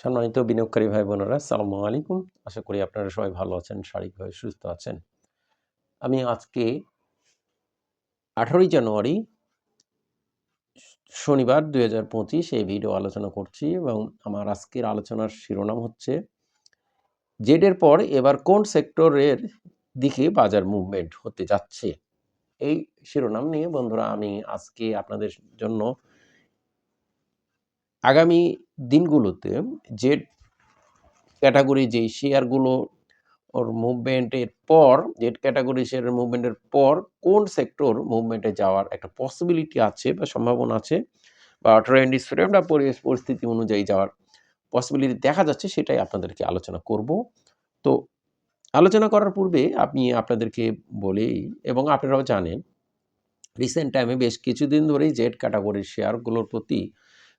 সম্মানিত বিনিয়োগকারী ভাই বোনেরা সালামু আলাইকুম। আশা করি আপনারা সবাই ভালো আছেন, শারীরিকভাবে সুস্থ আছেন। আমি আজকে আঠারোই জানুয়ারি, শনিবার দুই হাজার পঁচিশ এই ভিডিও আলোচনা করছি এবং আমার আজকের আলোচনার শিরোনাম হচ্ছে জেডের পর এবার কোন সেক্টরের দিকে বাজার মুভমেন্ট হতে যাচ্ছে? এই শিরোনাম নিয়ে বন্ধুরা আমি আজকে আপনাদের জন্য আগামী দিনগুলোতে জেড ক্যাটাগরি যে শেয়ারগুলো ওর মুভমেন্টের পর জেড ক্যাটাগরি শেয়ারের মুভমেন্টের পর কোন সেক্টর মুভমেন্টে যাওয়ার একটা পসিবিলিটি আছে বা সম্ভাবনা আছে বা ট্রেন্ড স্প্রেড বা পরিবেশ পরিস্থিতি অনুযায়ী যাওয়ার পসিবিলিটি দেখা যাচ্ছে সেটাই আপনাদেরকে আলোচনা করব। তো আলোচনা করার পূর্বে আপনি আপনাদেরকে বলি এবং আপনারাও জানেন রিসেন্ট টাইমে বেশ কিছুদিন ধরেই জেড ক্যাটাগরির শেয়ারগুলোর প্রতি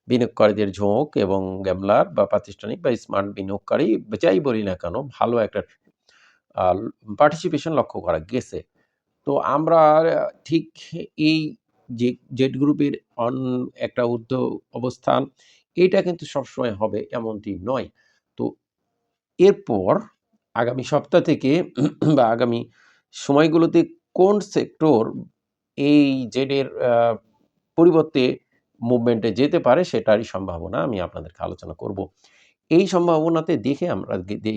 বিনিয়োগকারীদের ঝোঁক এবং গ্যামলার বা প্রাতিষ্ঠানিক বা স্মার্ট বিনিয়োগকারী যাই বলি না কেন, ভালো একটা পার্টিসিপেশন লক্ষ্য করা গেছে। তো আমরা ঠিক এই যে জেড গ্রুপের অন একটা উদ্যোগ অবস্থান, এটা কিন্তু সবসময় হবে এমনটি নয়। তো এরপর আগামী সপ্তাহ থেকে বা আগামী সময়গুলোতে কোন সেক্টর এই জেডের পরিবর্তে মুভমেন্টে যেতে পারে, সেটারই সম্ভাবনা আমি আপনাদেরকে আলোচনা করব। এই সম্ভাবনাতে দেখে আমরা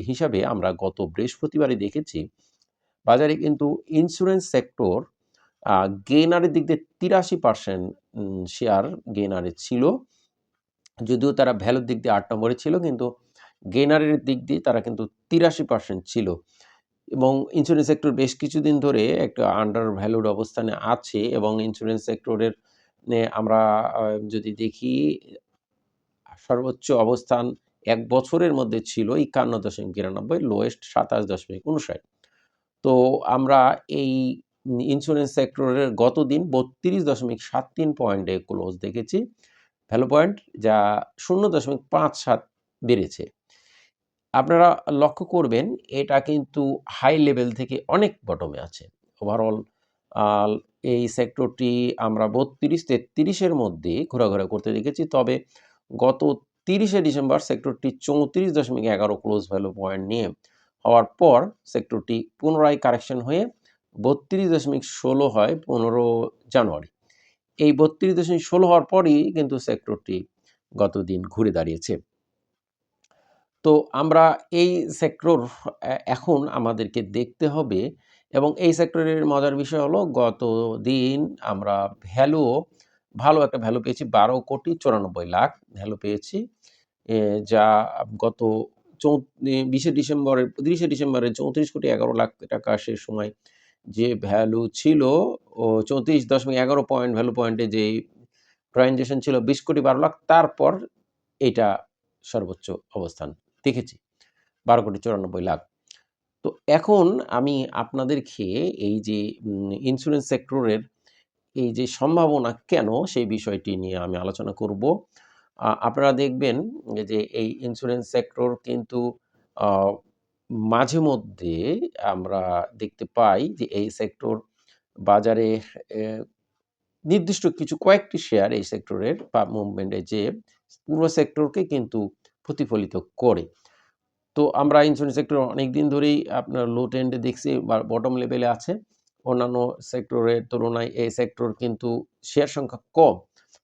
হিসাবে আমরা গত বৃহস্পতিবারে দেখেছি, বাজারে কিন্তু ইন্স্যুরেন্স সেক্টর গেনারের দিক দিয়ে তিরাশি পার্সেন্ট শেয়ার গেনারে ছিল। যদিও তারা ভ্যালুর দিক দিয়ে আট নম্বরে ছিল, কিন্তু গেনারের দিক দিয়ে তারা কিন্তু তিরাশি পার্সেন্ট ছিল। এবং ইন্স্যুরেন্স সেক্টর বেশ কিছুদিন ধরে একটা আন্ডার ভ্যালুড অবস্থানে আছে এবং ইন্স্যুরেন্স সেক্টরের আমরা যদি দেখি, সর্বোচ্চ অবস্থান এক বছরের মধ্যে ছিল একান্ন দশমিক বিরানব্বই লোয়েস্ট সাতাশ দশমিক উনষাট তো আমরা এই ইন্স্যুরেন্স সেক্টরের গত দিন বত্রিশ দশমিক সাত তিন পয়েন্টে ক্লোজ দেখেছি। ভ্যালু পয়েন্ট যা শূন্য দশমিক পাঁচ সাত বেড়েছে। আপনারা লক্ষ্য করবেন, এটা কিন্তু হাই লেভেল থেকে অনেক বটমে আছে। ওভারঅল এই সেক্টরটি আমরা বত্রিশ, তেত্রিশের মধ্যে ঘোরাঘোরা করতে দেখেছি। তবে গত তিরিশে ডিসেম্বর সেক্টরটি চৌত্রিশ দশমিক এগারো ক্লোজ ভ্যালু পয়েন্ট নিয়ে হওয়ার পর সেক্টরটি পুনরায় কারেকশন হয়ে বত্রিশ দশমিক ষোলো হয় পনেরো জানুয়ারি। এই বত্রিশ দশমিক ষোলো হওয়ার পরই কিন্তু সেক্টরটি গত দিন ঘুরে দাঁড়িয়েছে। তো আমরা এই সেক্টর এখন আমাদেরকে দেখতে হবে এবং এই সেক্টরের মজার বিষয় হলো গত দিন আমরা ভ্যালু ভালো একটা ভ্যালু পেয়েছি বারো কোটি চুরানব্বই লাখ ভ্যালু পেয়েছি। যা গত বিশে ডিসেম্বরের তিরিশে ডিসেম্বরে চৌত্রিশ কোটি এগারো লাখ টাকা সে সময় যে ভ্যালু ছিল, ও চৌত্রিশ দশমিক এগারো পয়েন্ট ভ্যালু পয়েন্টে যে ট্রানজেকশন ছিল বিশ কোটি বারো লাখ, তারপর এটা সর্বোচ্চ অবস্থান দেখেছি। বারো কোটি চুরানব্বই লাখ। তো এখন আমি আপনাদেরকে এই যে ইন্স্যুরেন্স সেক্টরের এই যে সম্ভাবনা কেন সেই বিষয়টি নিয়ে আমি আলোচনা করব। আপনারা দেখবেন যে এই ইন্স্যুরেন্স সেক্টর কিন্তু মাঝে মধ্যে আমরা দেখতে পাই যে এই সেক্টর বাজারে নির্দিষ্ট কিছু কয়েকটি শেয়ার এই সেক্টরের বা মুভমেন্টে যে পুরো সেক্টরকে কিন্তু প্রতিফলিত করে। তো আমরা ইন্স্যুরেন্স সেক্টর অনেক দিন ধরেই আপনার লো ট্রেন্ডে দেখছি, বা বটম লেভেলে আছে। অন্যান্য সেক্টরের তুলনায় এই সেক্টর কিন্তু শেয়ার সংখ্যা কম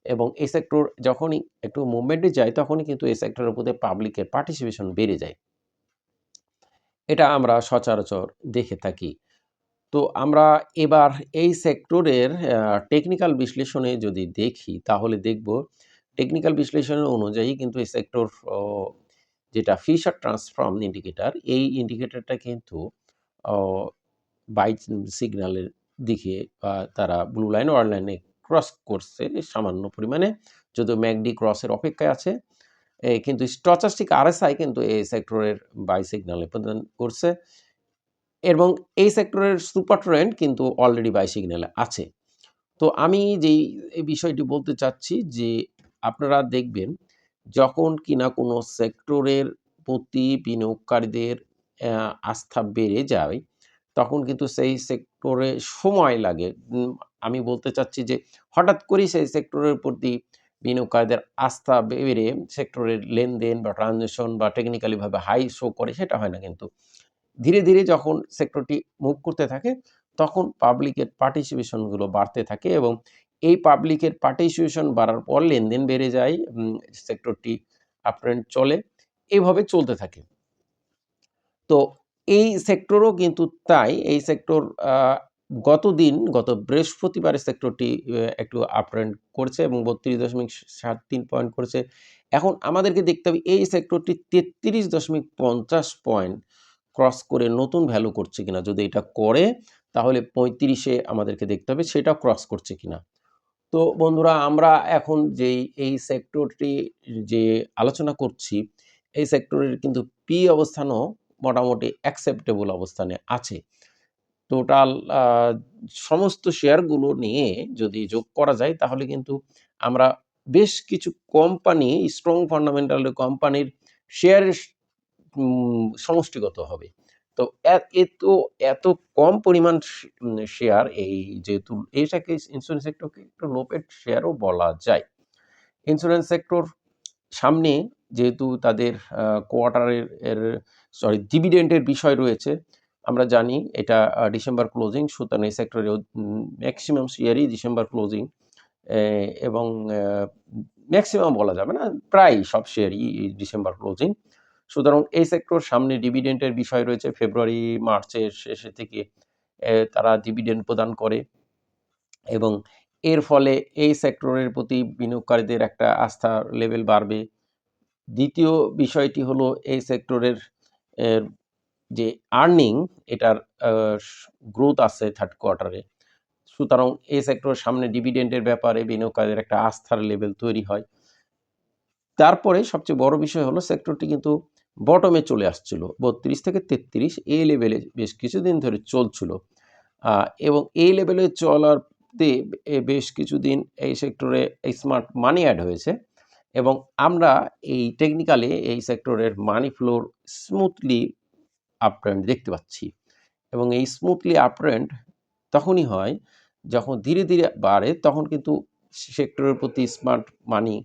এবং এই সেক্টর যখনই একটু মুভমেন্টে যায়, তখনই কিন্তু এই সেক্টরের প্রতি পাবলিকের পার্টিসিপেশন বেড়ে যায়। এটা আমরা সচরাচর দেখে থাকি। তো আমরা এবার এই সেক্টরের টেকনিক্যাল বিশ্লেষণে যদি দেখি, তাহলে দেখব টেকনিক্যাল বিশ্লেষণের অনুযায়ী কিন্তু এই সেক্টর যেটা ফিশার ট্রান্সফর্ম ইন্ডিকেটার এই ইন্ডিকেটারটা কিন্তু বাই সিগন্যালের দিকে বা তারা ব্লু লাইন ওয়ার লাইনে ক্রস করছে সামান্য পরিমাণে। যদিও ম্যাকডি ক্রসের অপেক্ষায় আছে কিন্তু স্টচাস্টিক আরএসআই কিন্তু এই সেক্টরের বাই সিগন্যালে প্রদান করছে। এবং এই সেক্টরের সুপার ট্রেন্ড কিন্তু অলরেডি বাই সিগন্যালে আছে। তো আমি যেই বিষয়টি বলতে চাচ্ছি যে আপনারা দেখবেন যখন কিনা কোনো সেক্টরের প্রতি বিনিয়োগকারীদের আস্থা বেড়ে যায়, তখন কিন্তু সেই সেক্টরে সময় লাগে। আমি বলতে চাচ্ছি যে হঠাৎ করেই সেই সেক্টরের প্রতি বিনিয়োগকারীদের আস্থা বেড়ে, সেক্টরের লেনদেন বা ট্রানজ্যাকশন বা টেকনিক্যালিভাবে হাই শো করে, সেটা হয় না কিন্তু। ধীরে ধীরে যখন সেক্টরটি মুভ করতে থাকে, তখন পাবলিকের পার্টিসিপেশনগুলো বাড়তে থাকে এবং এই পাবলিকের পার্টিসিপেশন বাড়ার পর লেনদেন বেড়ে যায় সেক্টরটি আপট্রেন্ড চলে এইভাবে চলতে থাকে। তো এই সেক্টরও কিন্তু তাই, এই সেক্টর গত দিন গত বৃহস্পতিবারের সেক্টরটি একটু আপট্রেন্ড করছে এবং বত্রিশ দশমিক সাত তিন পয়েন্ট করেছে। এখন আমাদেরকে দেখতে হবে এই সেক্টরটি তেত্রিশ দশমিক পঞ্চাশ পয়েন্ট ক্রস করে নতুন ভ্যালু করছে কিনা। যদি এটা করে, তাহলে পঁয়ত্রিশে আমাদেরকে দেখতে হবে সেটা ক্রস করছে কিনা। তো বন্ধুরা, আমরা এখন যেই, এই সেক্টরটি যে আলোচনা করছি, এই সেক্টরের কিন্তু পি অবস্থানও মোটামুটি অ্যাকসেপ্টেবল অবস্থানে আছে। টোটাল সমস্ত শেয়ারগুলো নিয়ে যদি যোগ করা যায়, তাহলে কিন্তু আমরা বেশ কিছু কোম্পানি স্ট্রং ফান্ডামেন্টাল কোম্পানির শেয়ারের সমষ্টিগত হবে। তো এত এত কম পরিমাণ শেয়ার এই যেহেতু এটাকে ইন্স্যুরেন্স সেক্টরকে একটু লোপেড শেয়ারও বলা যায়। ইন্স্যুরেন্স সেক্টর সামনে যেহেতু তাদের কোয়ার্টারের এর সরি ডিভিডেন্টের বিষয় রয়েছে, আমরা জানি এটা ডিসেম্বর ক্লোজিং সুতরাং এই সেক্টরে ম্যাক্সিমাম শেয়ারই ডিসেম্বর ক্লোজিং এবং ম্যাক্সিমাম বলা যাবে না, প্রায় সব শেয়ারই ডিসেম্বর ক্লোজিং সুতরাং এই সেক্টর সামনে ডিভিডেন্টের বিষয় রয়েছে। ফেব্রুয়ারি মার্চের শেষে থেকে তারা ডিভিডেন্ট প্রদান করে এবং এর ফলে এই সেক্টরের প্রতি বিনিয়োগকারীদের একটা আস্থা লেভেল বাড়বে। দ্বিতীয় বিষয়টি হলো এই সেক্টরের যে আর্নিং এটার গ্রোথ আছে থার্ড কোয়ার্টারে সুতরাং এই সেক্টরের সামনে ডিভিডেন্টের ব্যাপারে বিনিয়োগকারীদের একটা আস্থার লেভেল তৈরি হয়। তারপরে সবচেয়ে বড় বিষয় হলো সেক্টরটি কিন্তু বটমে চলে আসছিল। বত্রিশ থেকে তেত্রিশ এই লেভেলে বেশ কিছুদিন ধরে চলছিল। এবং এই লেভেলে চলারতে বেশ কিছুদিন এই সেক্টরে স্মার্ট মানি অ্যাড হয়েছে। এবং আমরা এই টেকনিক্যালি এই সেক্টরের মানি ফ্লোর স্মুথলি আপট্রেন্ড দেখতে পাচ্ছি। এবং এই স্মুথলি আপট্রেন্ড তখনই হয় যখন ধীরে ধীরে বাড়ে, তখন কিন্তু সেক্টরের প্রতি স্মার্ট মানি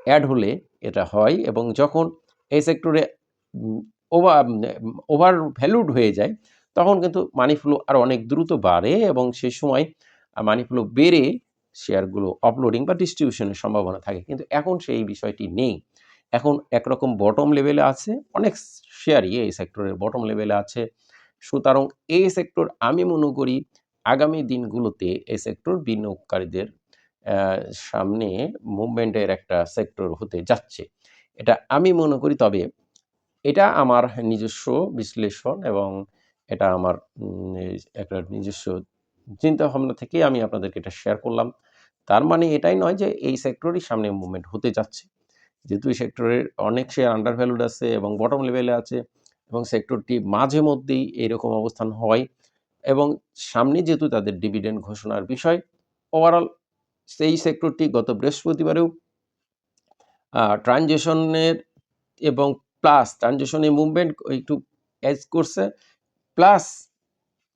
অ্যাড হলে এটা হয়। এবং যখন এই সেক্টরে ওভার ওভার ভ্যালুড হয়ে যায়, তখন কিন্তু মানি ফ্লো আরও অনেক দ্রুত বাড়ে এবং সেই সময় মানি ফ্লো বেড়ে শেয়ারগুলো আপলোডিং বা ডিস্ট্রিবিউশনের সম্ভাবনা থাকে। কিন্তু এখন সেই বিষয়টি নেই। এখন একরকম বটম লেভেলে আছে, অনেক শেয়ারই এই সেক্টরের বটম লেভেলে আছে। সুতরাং এই সেক্টর আমি মনে করি আগামী দিনগুলোতে এই সেক্টর বিনিয়োগকারীদের সামনে মুভমেন্টের একটা সেক্টর হতে যাচ্ছে। এটা আমি মনে করি তবে এটা আমার নিজস্ব বিশ্লেষণ এবং এটা আমার একটা নিজস্ব চিন্তা ভাবনা থেকে আমি আপনাদেরকে এটা শেয়ার করলাম। তার মানে এটাই নয় যে এই সেক্টরই সামনে মুভমেন্ট হতে যাচ্ছে। যেহেতু এই সেক্টরের অনেক শেয়ার আন্ডার ভ্যালুড আছে এবং বটম লেভেলে আছে এবং সেক্টরটি মাঝে মধ্যেই এরকম অবস্থান হয় এবং সামনে যেহেতু তাদের ডিভিডেন্ড ঘোষণার বিষয় ওভারঅল সেই সেক্টরটি গত বৃহস্পতিবারেও ট্রানজেকশনের এবং প্লাস ট্রানজেকশনের মুভমেন্ট একটু এজ করছে প্লাস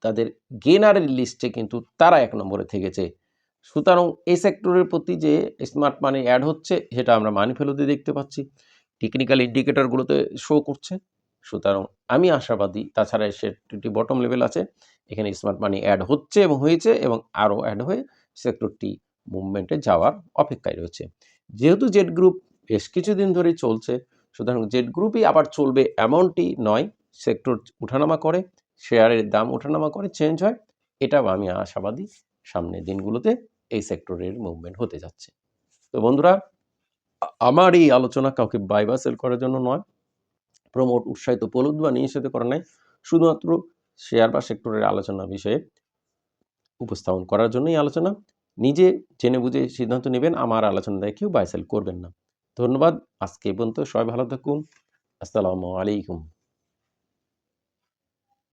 তাদের গেনারের লিস্টে কিন্তু তারা এক নম্বরে থেকেছে। সুতরাং এই সেক্টরের প্রতি যে স্মার্ট মানি অ্যাড হচ্ছে, সেটা আমরা মানি ফেলতে দেখতে পাচ্ছি। টেকনিক্যাল ইন্ডিকেটরগুলোতে শো করছে। সুতরাং আমি আশাবাদী, তাছাড়া সেটি বটম লেভেল আছে। এখানে স্মার্ট মানি অ্যাড হচ্ছে এবং হয়েছে এবং আরও অ্যাড হয়ে সেক্টরটি মুভমেন্টে যাওয়ার অপেক্ষায় রয়েছে। যেহেতু জেড গ্রুপ বেশ কিছুদিন ধরেই চলছে সুতরাং জেড গ্রুপই আবার চলবে এমনটি নয়, সেক্টর উঠানামা করে, শেয়ারের দাম ওঠানামা করে চেঞ্জ হয়। এটাও আমি আশাবাদী সামনের দিনগুলোতে এই সেক্টরের মুভমেন্ট হতে যাচ্ছে। তো বন্ধুরা, আমার এই আলোচনা কাউকে বাই বা সেল করার জন্য নয়, প্রমোট উৎসাহিত প্রলুদ বা নিষেধ করা নাই শুধুমাত্র শেয়ার বা সেক্টরের আলোচনা বিষয়ে উপস্থাপন করার জন্যই আলোচনা। নিজে জেনে বুঝে সিদ্ধান্ত নেবেন, আমার আলোচনা দেখেও বাই সেল করবেন না। ধন্যবাদ। আজকে পর্যন্ত সবাই ভালো থাকুন। আসসালামু আলাইকুম।